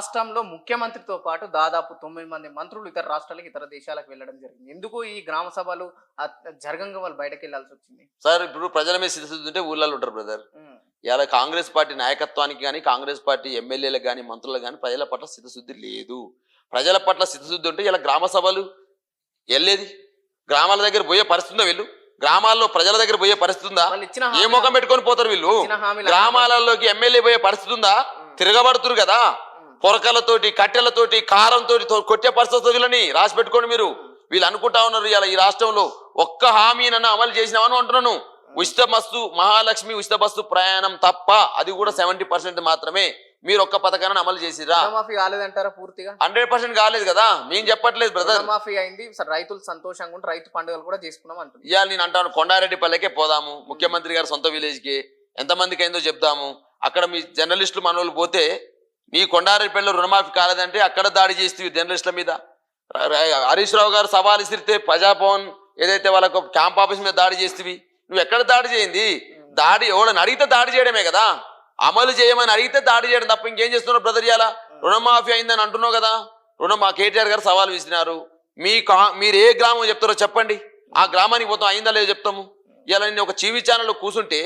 రాష్ట్రంలో ముఖ్యమంత్రితో పాటు దాదాపు తొమ్మిది మంది మంత్రులు ఇతర రాష్ట్రాలకు ఇతర దేశాలకు వెళ్ళడం జరిగింది. ఎందుకు ఈ గ్రామ సభలు జరగంగా వాళ్ళు బయటకు వెళ్ళాల్సి వచ్చింది? సార్ ఇప్పుడు ప్రజల మీద ఉంటే ఊళ్ళలో ఉంటారు బ్రదర్. ఇలా కాంగ్రెస్ పార్టీ నాయకత్వానికి కానీ కాంగ్రెస్ పార్టీ ఎమ్మెల్యేలకు కానీ మంత్రులకు కానీ ప్రజల పట్ల స్థితశుద్ధి లేదు. ప్రజల పట్ల స్థితశుద్ధి ఉంటే ఇలా గ్రామ సభలు వెళ్ళేది? గ్రామాల దగ్గర పోయే పరిస్థితి ఉందా వీళ్ళు? గ్రామాల్లో ప్రజల దగ్గర పోయే పరిస్థితి ఉందా? ఏ ముఖం పెట్టుకొని పోతారు వీళ్ళు? గ్రామాలలోకి ఎమ్మెల్యే పోయే పరిస్థితి ఉందా? తిరగబడుతురు కదా? పొరకలతోటి కట్టెలతోటి కారంతో కొట్టే పరిస్థితి వస్తుంది వీళ్ళని రాసి పెట్టుకోండి మీరు. వీళ్ళు అనుకుంటా ఉన్నారు ఇలా ఈ రాష్ట్రంలో ఒక్క హామీనన్నా అమలు చేసినామని అంటున్నాను. ఉచిత బస్సు మహాలక్ష్మి ఉచిత బస్సు ప్రయాణం తప్ప అది కూడా సెవెంటీ పర్సెంట్ మాత్రమే. మీరు ఒక్క పథకాన్ని అమలు చేసిరా రుణమాఫీ కాలేదంటారా పూర్తిగా? హండ్రెడ్ పర్సెంట్ కాలేదు కదా? మేము చెప్పట్లేదు బ్రదర్ రుణమాఫీ అయింది రైతులు సంతోషంగా ఉంటే రైతు పండుగలు కూడా చేసుకున్నాం అంటుంది ఇవాళ నేను అంటాను కొండారెడ్డి పల్లెకే పోదాము. ముఖ్యమంత్రి గారి సొంత విలేజ్కి ఎంతమందికి అయిందో చెప్దాము. అక్కడ మీ జర్నలిస్టులు మనోళ్ళు పోతే నీ కొండారెడ్డిపల్లి రుణమాఫీ కాలేదంటే అక్కడ దాడి చేస్తే జర్నలిస్టుల మీద. హరీష్ రావు గారు సవాల్ ఇసిరితే ప్రజాభవన్ ఏదైతే వాళ్ళకు క్యాంప్ ఆఫీస్ మీద దాడి చేస్తేవి నువ్వు ఎక్కడ దాడి చేయింది? దాడి ఎవడని అడిగితే దాడి చేయడమే కదా. అమలు చేయమని అడిగితే దాడి చేయడం తప్ప ఇంకేం చేస్తున్నావు బ్రదర్ ఇలా రుణమాఫీ అయిందని అంటున్నావు కదా. రుణం మా కేటీఆర్ గారు సవాల్ విసిరినారు. మీ కా మీరు ఏ గ్రామం చెప్తారో చెప్పండి. ఆ గ్రామానికి పోతాం అయిందా లేదో చెప్తాము. ఇలా నేను ఒక టీవీ ఛానల్లో కూర్చుంటే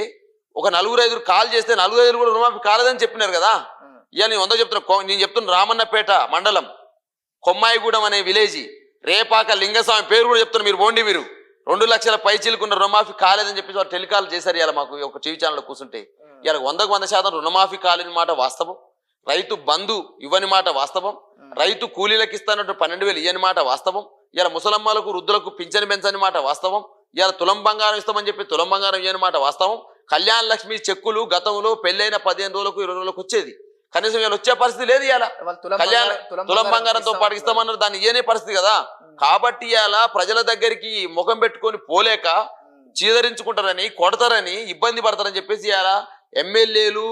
ఒక నలుగురు ఐదుగురు కాల్ చేస్తే నలుగురు ఐదుగురు కూడా రుణమాఫీ కాలేదని చెప్పినారు కదా. ఇవాళ నేను వంద చెప్తున్నా. నేను చెప్తున్నా రామన్నపేట మండలం కొమ్మాయిగూడెం అనే విలేజ్ రేపాక లింగస్వామి పేరు కూడా చెప్తున్నా మీరు పోండి మీరు. రెండు లక్షల పై చిలుకున్న రుణమాఫీ కాలేదని చెప్పేసి వాళ్ళు టెలికాల్ చేశారు ఇలా మాకు ఒక టీవీ ఛానల్లో కూర్చుంటే. ఇలా వందకు వంద శాతం రుణమాఫీ కాలేని మాట వాస్తవం. రైతు బంధు ఇవ్వని మాట వాస్తవం. రైతు కూలీలకు ఇస్తానంటూ పన్నెండు వేలు ఇయ్యని మాట వాస్తవం. ఇలా ముసలమ్మలకు వృద్ధులకు పింఛని పెంచని మాట వాస్తవం. ఇలా తులం బంగారం ఇస్తామని చెప్పి తులం బంగారం ఇయ్యని మాట వాస్తవం. కళ్యాణ లక్ష్మి చెక్కులు గతంలో పెళ్ళైన పదిహేను రోజులకు ఇరవై రోజులకు వచ్చేది. కనీసం వీళ్ళు వచ్చే పరిస్థితి లేదు ఇవాళ కళ్యాణ తులం బంగారంతో పాటు ఇస్తామన్నారు దాన్ని ఇయ్యనే పరిస్థితి కదా. కాబట్టి ఇవాళ ప్రజల దగ్గరికి ముఖం పెట్టుకొని పోలేక చీదరించుకుంటారని కొడతారని ఇబ్బంది పడతారని చెప్పేసి ఇలా ఎమ్మెల్యేలు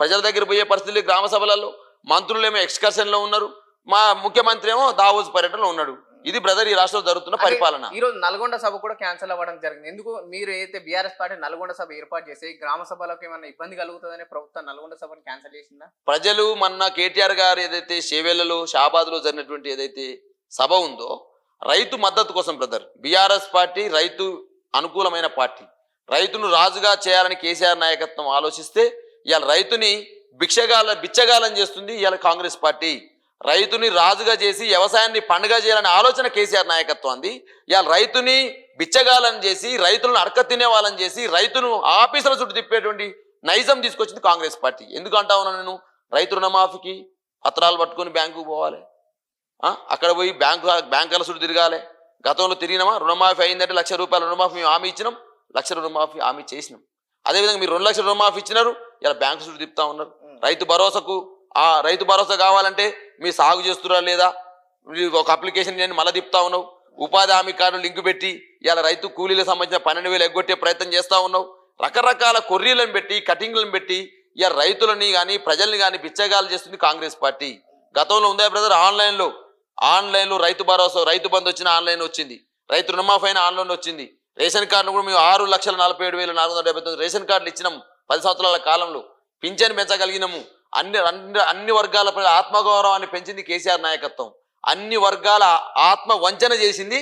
ప్రజల దగ్గర పోయే పరిస్థితులు గ్రామ సభలలో. మంత్రులేమో ఎక్స్కర్షన్లో ఉన్నారు. మా ముఖ్యమంత్రి ఏమో దావోజ్ పర్యటనలో ఉన్నాడు. ఇది బ్రదర్ ఈ రాష్ట్రంలో జరుగుతున్న పరిపాలన. ఈ రోజు నల్గొండ సభ కూడా క్యాన్సిల్ అవ్వడం జరిగింది. ఎందుకు? మీరు ఏదైతే బీఆర్ఎస్ పార్టీ నల్గొండ సభ ఏర్పాటు చేసి గ్రామ సభలకు ఏమైనా ఇబ్బంది కలుగుతుందని ప్రభుత్వం నల్గొండ సభను క్యాన్సిల్ చేసిందా? ప్రజలు మొన్న కేటీఆర్ గారు ఏదైతే షేవేళ్ళలో షాబాద్లో జరిగినటువంటి ఏదైతే సభ ఉందో రైతు మద్దతు కోసం బ్రదర్ బీఆర్ఎస్ పార్టీ రైతు అనుకూలమైన పార్టీ. రైతును రాజుగా చేయాలని కేసీఆర్ నాయకత్వం ఆలోచిస్తే ఇవాళ రైతుని భిక్షగాల బిచ్చగాలం చేస్తుంది ఇవాళ కాంగ్రెస్ పార్టీ. రైతుని రాజుగా చేసి వ్యవసాయాన్ని పండుగ చేయాలనే ఆలోచన కేసీఆర్ నాయకత్వం అంది. ఇవాళ రైతుని బిచ్చగాలని చేసి రైతులను అడక తినే వాళ్ళని చేసి రైతును ఆఫీసుల చుట్టూ తిప్పేటువంటి నైజం తీసుకొచ్చింది కాంగ్రెస్ పార్టీ. ఎందుకు అంటా ఉన్నాను నేను? రైతు రుణమాఫీకి పత్రాలు పట్టుకొని బ్యాంకుకు పోవాలి? అక్కడ పోయి బ్యాంకు బ్యాంకుల చుట్టూ తిరగాలి. గతంలో తిరిగినామా? రుణమాఫీ అయిందంటే లక్ష రూపాయల రుణమాఫీ మేము హామీ ఇచ్చినాం. లక్ష రుణమాఫీ హామీ చేసినాం. అదేవిధంగా మీరు రెండు లక్షల రుణమాఫీ ఇచ్చినారు. ఇలా బ్యాంకు చుట్టూ తిప్పుతా ఉన్నారు. రైతు భరోసాకు ఆ రైతు భరోసా కావాలంటే మీ సాగు చేస్తురా లేదా? ఒక అప్లికేషన్ నేను మళ్ళీ తిప్పుతా ఉన్నావు. ఉపాధి హామీ కార్డు లింక్ పెట్టి ఇలా రైతు కూలీలకు సంబంధించిన పన్నెండు వేలు ఎగ్గొట్టే ప్రయత్నం చేస్తూ ఉన్నావు. రకరకాల కొర్రీలను పెట్టి కటింగ్లను పెట్టి ఇలా రైతులని కానీ ప్రజల్ని కానీ బిచ్చగాలు చేస్తుంది కాంగ్రెస్ పార్టీ. గతంలో ఉందా బ్రదర్? ఆన్లైన్లో. ఆన్లైన్లో రైతు భరోసా రైతు బంధు వచ్చిన ఆన్లైన్ వచ్చింది. రైతు రుణమాఫీ అయిన ఆన్లైన్ వచ్చింది. రేషన్ కార్డును కూడా మేము ఆరు లక్షల నలభై ఏడు వేల నాలుగు వందల డెబ్బై తొమ్మిది రేషన్ కార్డులు ఇచ్చినాము పది సంవత్సరాల కాలంలో. పింఛన్ పెంచగలిగినాము. అన్ని అన్ని అన్ని వర్గాల ప్రజల ఆత్మగౌరవాన్ని పెంచింది కేసీఆర్ నాయకత్వం. అన్ని వర్గాల ఆత్మ వంచన చేసింది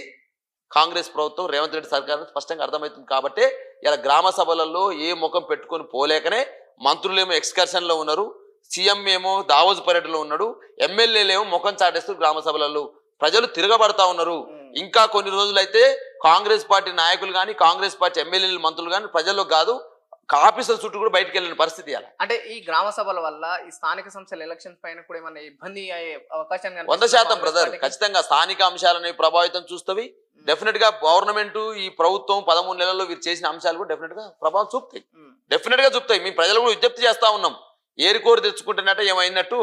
కాంగ్రెస్ ప్రభుత్వం. రేవంత్ రెడ్డి సర్కార్ స్పష్టంగా అర్థమవుతుంది కాబట్టి ఇలా గ్రామ సభలలో ఏ ముఖం పెట్టుకొని పోలేకనే మంత్రులేమో ఎక్స్కర్షన్లో ఉన్నారు. సీఎం ఏమో దావోజ్ పర్యటనలో ఉన్నాడు. ఎమ్మెల్యేలేమో ముఖం చాటేస్తూ గ్రామ సభలలో ప్రజలు తిరగబడతా ఉన్నారు. ఇంకా కొన్ని రోజులైతే కాంగ్రెస్ పార్టీ నాయకులు కానీ కాంగ్రెస్ పార్టీ ఎమ్మెల్యేలు మంత్రులు కానీ ప్రజల్లో కాదు. ఆఫీసుల చుట్టూ కూడా బయటకు వెళ్ళిన పరిస్థితి అలా అంటే ఈ గ్రామ సభల వల్ల ఈ స్థానిక సంస్థల ఎలక్షన్స్ పైన కూడా ఏమైనా ఇబ్బంది అయ్యే అవకాశం వంద శాతం బ్రదర్? ఖచ్చితంగా స్థానిక అంశాలని ప్రభావితం చూస్తవి. డెఫినెట్గా గవర్నమెంట్ ఈ ప్రభుత్వం పదమూడు నెలల్లో వీరు చేసిన అంశాలు కూడా డెఫినెట్గా ప్రభావం చూపుతాయి. డెఫినెట్గా చూపుతాయి. మీ ప్రజలు కూడా విజ్ఞప్తి చేస్తా ఉన్నాం. ఏరికోరు తెచ్చుకుంటున్నట్టు ఏమైనట్టు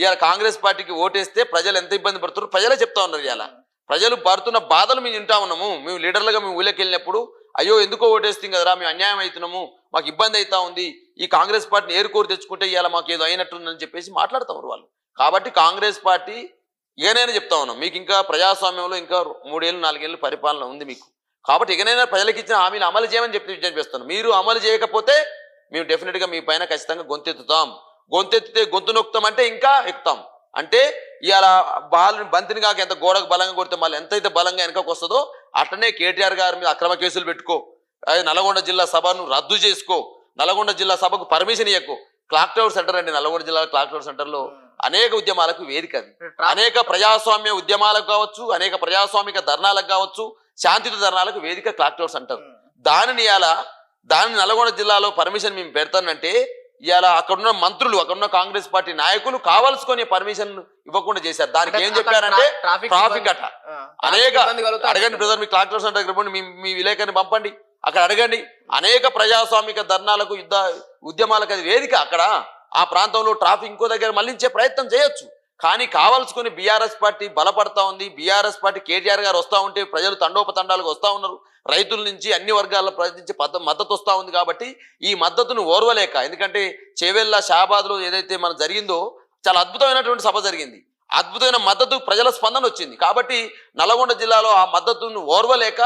ఇవాళ కాంగ్రెస్ పార్టీకి ఓటేస్తే ప్రజలు ఎంత ఇబ్బంది పడుతున్నారు ప్రజలే చెప్తా ఉన్నారు ఇవాళ. ప్రజలు పడుతున్న బాధలు మేము వింటా ఉన్నాము. మేము లీడర్లుగా మేము ఊళ్ళకి వెళ్ళినప్పుడు అయ్యో ఎందుకో ఓటేస్తాం కదరా? మేము అన్యాయం అవుతున్నాము. మాకు ఇబ్బంది అవుతా ఉంది ఈ కాంగ్రెస్ పార్టీని ఏరుకోరు తెచ్చుకుంటే ఇవాళ మాకు ఏదో అయినట్టుందని చెప్పేసి మాట్లాడుతున్నారు వాళ్ళు. కాబట్టి కాంగ్రెస్ పార్టీ ఇకనైనా చెప్తా ఉన్నాం మీకు ఇంకా ప్రజాస్వామ్యంలో ఇంకా మూడేళ్ళు నాలుగేళ్ళు పరిపాలన ఉంది మీకు. కాబట్టి ఇకనైనా ప్రజలకు ఇచ్చిన హామీలు అమలు చేయమని చెప్పి విజ్ఞప్తి చేస్తున్నాం. మీరు అమలు చేయకపోతే మేము డెఫినెట్గా మీ పైన ఖచ్చితంగా గొంతెత్తుతాం. గొంతెత్తితే గొంతు నొక్కుతాం అంటే ఇంకా ఎక్కుతాం. అంటే ఇవాళ బాలుని బంతిని కాక ఎంత గోడకు బలంగా కొడితే మళ్ళీ ఎంతైతే బలంగా వెనకకు వస్తుందో అట్లనే కేటీఆర్ గారి మీద అక్రమ కేసులు పెట్టుకో నల్గొండ జిల్లా సభను రద్దు చేసుకో. నల్గొండ జిల్లా సభకు పర్మిషన్ ఇవ్వకు క్లాక్ టవర్ సెంటర్ అండి నల్గొండ జిల్లా క్లాక్ టవర్ సెంటర్లో. అనేక ఉద్యమాలకు వేదిక అది. అనేక ప్రజాస్వామ్య ఉద్యమాలకు కావచ్చు అనేక ప్రజాస్వామిక ధర్నాలకు కావచ్చు శాంతియుత ధర్నాలకు వేదిక క్లాక్ టవర్స్ అంటారు దానిని ఇవాళ దానిని నల్గొండ జిల్లాలో పర్మిషన్ మేము పెడతానంటే ఇవాళ అక్కడున్న మంత్రులు అక్కడున్న కాంగ్రెస్ పార్టీ నాయకులు కావాల్సుకొని పర్మిషన్ ఇవ్వకుండా చేశారు. దానికి ఏం చెప్పారంటే ట్రాఫిక్ అట. అనేక అడగండి బ్రదర్ మీ క్లాక్ టవర్స్ అంటే మీ మీ విలేకరిని పంపండి. అక్కడ అడగండి. అనేక ప్రజాస్వామిక ధర్నాలకు యుద్ధ ఉద్యమాలకు అది వేదిక అక్కడ. ఆ ప్రాంతంలో ట్రాఫిక్ ఇంకో దగ్గర మళ్ళించే ప్రయత్నం చేయొచ్చు. కానీ కావాల్సుకొని బీఆర్ఎస్ పార్టీ బలపడతా ఉంది. బీఆర్ఎస్ పార్టీ కేటీఆర్ గారు వస్తూ ఉంటే ప్రజలు తండోపతండాలకు వస్తూ ఉన్నారు. రైతుల నుంచి అన్ని వర్గాల ప్రజల నుంచి పద్ద మద్దతు వస్తూ ఉంది కాబట్టి ఈ మద్దతును ఓర్వలేక ఎందుకంటే చేవెళ్ళ షాబాద్లో ఏదైతే మన జరిగిందో చాలా అద్భుతమైనటువంటి సభ జరిగింది. అద్భుతమైన మద్దతు ప్రజల స్పందన వచ్చింది. కాబట్టి నల్గొండ జిల్లాలో ఆ మద్దతును ఓర్వలేక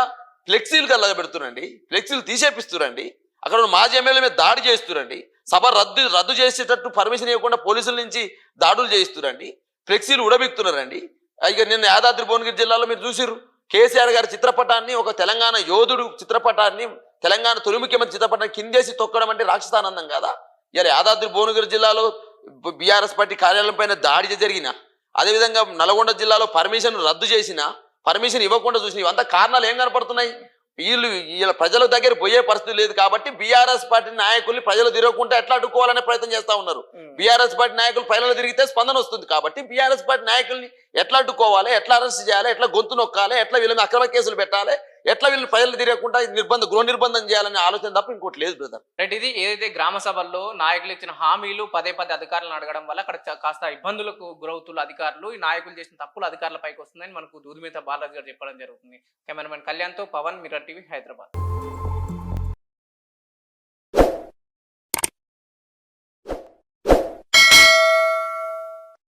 ఫ్లెక్సీలు కల్లా పెడుతురండి ఫ్లెక్సీలు తీసేపిస్తురండి అక్కడ ఉన్న మాజీ ఎమ్మెల్యే మీద దాడి చేస్తురండి సభ రద్దు రద్దు చేసేటట్టు పర్మిషన్ ఇవ్వకుండా పోలీసుల నుంచి దాడులు చేయిస్తురండి ఫ్లెక్సీలు ఉడబిక్తున్నారండి ఇక నిన్న యాదాద్రి భువనగిరి జిల్లాలో మీరు చూసిర్రు. కేసీఆర్ గారి చిత్రపటాన్ని ఒక తెలంగాణ యోధుడు చిత్రపటాన్ని తెలంగాణ తొలి ముఖ్యమంత్రి చిత్రపటాన్ని కిందేసి తొక్కడం అంటే రాక్షసానందం కదా? ఇలా యాదాద్రి భువనగిరి జిల్లాలో బీఆర్ఎస్ పార్టీ కార్యాలయం పైన దాడి జరిగిన అదేవిధంగా నల్గొండ జిల్లాలో పర్మిషన్ రద్దు చేసిన పర్మిషన్ ఇవ్వకుండా చూసిన ఇవంతా కారణాలు ఏం కనపడుతున్నాయి? వీళ్ళు వీళ్ళ ప్రజల దగ్గర పోయే పరిస్థితి లేదు కాబట్టి బీఆర్ఎస్ పార్టీ నాయకుల్ని ప్రజలు తిరగకుండా ఎట్లా అడ్డుకోవాలనే ప్రయత్నం చేస్తా ఉన్నారు. బీఆర్ఎస్ పార్టీ నాయకులు ప్రజలు తిరిగితే స్పందన వస్తుంది కాబట్టి బీఆర్ఎస్ పార్టీ నాయకుల్ని ఎట్లా అడ్డుకోవాలి? ఎట్లా అరెస్ట్ చేయాలి? ఎట్లా గొంతు నొక్కాలి? ఎట్లా వీళ్ళని అక్రమ కేసులు పెట్టాలి? ఎట్లా వీళ్ళు ప్రజలు తిరగకుండా నిర్బంధ గృహ నిర్బంధం చేయాలనే ఆలోచన తప్ప ఇంకోటి లేదు బ్రదర్ రైట్ ఇది ఏదైతే గ్రామ సభల్లో నాయకులు ఇచ్చిన హామీలు పదే పదే అధికారులను అడగడం వల్ల అక్కడ కాస్త ఇబ్బందులకు గురవుతున్న అధికారులు ఈ నాయకులు చేసిన తప్పులు అధికారుల పైకి వస్తుందని మనకు దూదిమేత బాలరాజు గారు చెప్పడం జరుగుతుంది. కెమెరామెన్ కళ్యాణ్తో పవన్ మిర్రర్ టీవీ హైదరాబాద్.